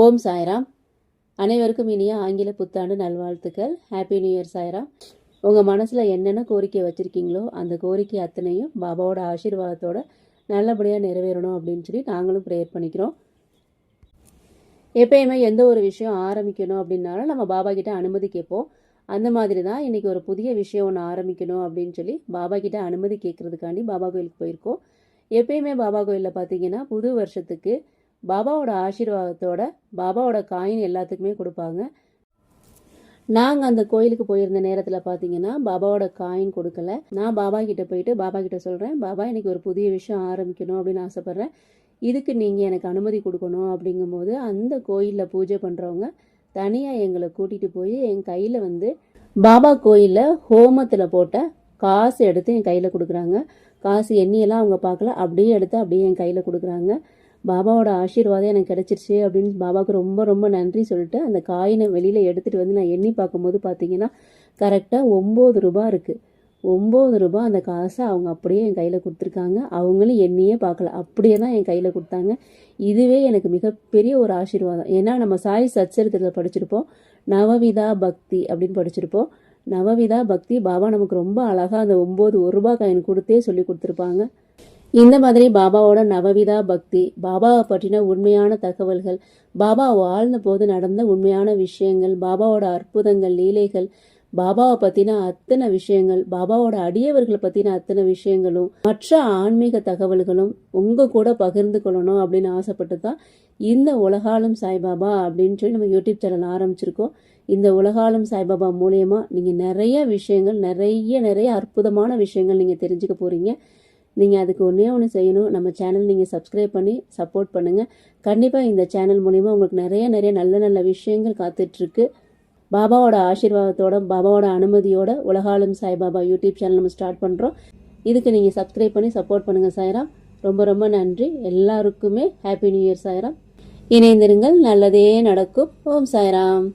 ஓம் சாய்ராம். அனைவருக்கும் இனிய ஆங்கில புத்தாண்டு நல்வாழ்த்துக்கள். Happy new year Sairam. உங்கள் மனசில் என்னென்ன கோரிக்கை வச்சுருக்கீங்களோ அந்த கோரிக்கை அத்தனையும் பாபாவோட ஆசீர்வாதத்தோட நல்லபடியாக நிறைவேறணும் அப்படின்னு சொல்லி நாங்களும் ப்ரேயர் பண்ணிக்கிறோம். எப்பயுமே எந்த ஒரு விஷயம் ஆரம்பிக்கணும் அப்படின்னாலும் நம்ம பாபா கிட்ட அனுமதி கேட்போம். அந்த மாதிரி தான் இன்றைக்கி ஒரு புதிய விஷயம் ஒன்று ஆரம்பிக்கணும் அப்படின்னு சொல்லி பாபா கிட்ட அனுமதி கேட்குறதுக்காண்டி பாபா கோயிலுக்கு போயிருக்கோம். எப்பயுமே பாபா கோயிலில் பார்த்தீங்கன்னா புது வருஷத்துக்கு பாபாவோட ஆசீர்வாதத்தோட பாபாவோட காயின் எல்லாத்துக்குமே கொடுப்பாங்க. நாங்கள் அந்த கோயிலுக்கு போயிருந்த நேரத்தில் பார்த்தீங்கன்னா பாபாவோட காயின் கொடுக்கல. நான் பாபா கிட்ட போயிட்டு பாபா கிட்ட சொல்கிறேன் பாபா எனக்கு ஒரு புதிய விஷயம் ஆரம்பிக்கணும் அப்படின்னு ஆசைப்பட்றேன். இதுக்கு நீங்கள் எனக்கு அனுமதி கொடுக்கணும். அப்படிங்கும்போது அந்த கோயிலில் பூஜை பண்ணுறவங்க தனியாக எங்களை கூட்டிகிட்டு போய் என் கையில் வந்து பாபா கோயிலில் ஹோமத்தில் போட்ட காசு எடுத்து என் கையில் கொடுக்குறாங்க. காசு எண்ணியெல்லாம் அவங்க பார்க்கல அப்படியே எடுத்து அப்படியே என் கையில் கொடுக்குறாங்க. பாபாவோட ஆசீர்வாதம் எனக்கு கிடச்சிருச்சு அப்படின்னு பாபாவுக்கு ரொம்ப ரொம்ப நன்றி சொல்லிட்டு அந்த காயினை வெளியில் எடுத்துகிட்டு வந்து நான் எண்ணி பார்க்கும்போது பார்த்தீங்கன்னா கரெக்டாக ஒம்பது ரூபா இருக்குது ஒம்பது ரூபா அந்த காசை அவங்க அப்படியே என் கையில் கொடுத்துருக்காங்க. அவங்களும் எண்ணியே பார்க்கல. அப்படியே தான் என் கையில் கொடுத்தாங்க. இதுவே எனக்கு மிகப்பெரிய ஒரு ஆசீர்வாதம். ஏன்னா நம்ம சாய் சச்சரித்திரத்தில் படிச்சிருப்போம். நவவிதா பக்தி அப்படின்னு படிச்சிருப்போம். நவவிதா பக்தி பாபா நமக்கு ரொம்ப அழகாக அந்த ஒம்பது ஒரு ரூபா காயின் கொடுத்தே சொல்லி கொடுத்துருப்பாங்க. இந்த மாதிரி பாபாவோட நவவிதா பக்தி பாபாவை பற்றின உண்மையான தகவல்கள் பாபா வாழ்ந்த போது நடந்த உண்மையான விஷயங்கள் பாபாவோட அற்புதங்கள் லீலைகள் பாபாவை பற்றின அத்தனை விஷயங்கள் பாபாவோட அடியவர்களை பற்றின அத்தனை விஷயங்களும் மற்ற ஆன்மீக தகவல்களும் உங்கள் கூட பகிர்ந்து கொள்ளணும் அப்படின்னு ஆசைப்பட்டு தான் இந்த உலகாலும் சாய்பாபா அப்படின்னு சொல்லி நம்ம யூடியூப் சேனல் ஆரம்பிச்சிருக்கோம். இந்த உலகாலும் சாய்பாபா மூலயமா நீங்கள் நிறைய விஷயங்கள் நிறைய நிறைய அற்புதமான விஷயங்கள் நீங்கள் தெரிஞ்சுக்க போகிறீங்க நீங்கள் அதுக்கு ஒன்றே ஒன்று செய்யணும். நம்ம சேனல் நீங்கள் சப்ஸ்கிரைப் பண்ணி சப்போர்ட் பண்ணுங்கள் கண்டிப்பாக இந்த சேனல் மூலிமா உங்களுக்கு நிறைய நிறைய நல்ல நல்ல விஷயங்கள் காத்துட்ருக்கு. பாபாவோட ஆசீர்வாதத்தோட பாபாவோட அனுமதியோட உலகாலும் சாய்பாபா யூடியூப் சேனல் நம்ம ஸ்டார்ட் பண்ணுறோம் இதுக்கு நீங்கள் சப்ஸ்கிரைப் பண்ணி சப்போர்ட் பண்ணுங்கள் சாய்ராம். ரொம்ப ரொம்ப நன்றி. எல்லாருக்குமே ஹாப்பி நியூ இயர் சாய்ராம். இணைந்திருங்கள். நல்லதே நடக்கும். ஓம் சாய்ராம்.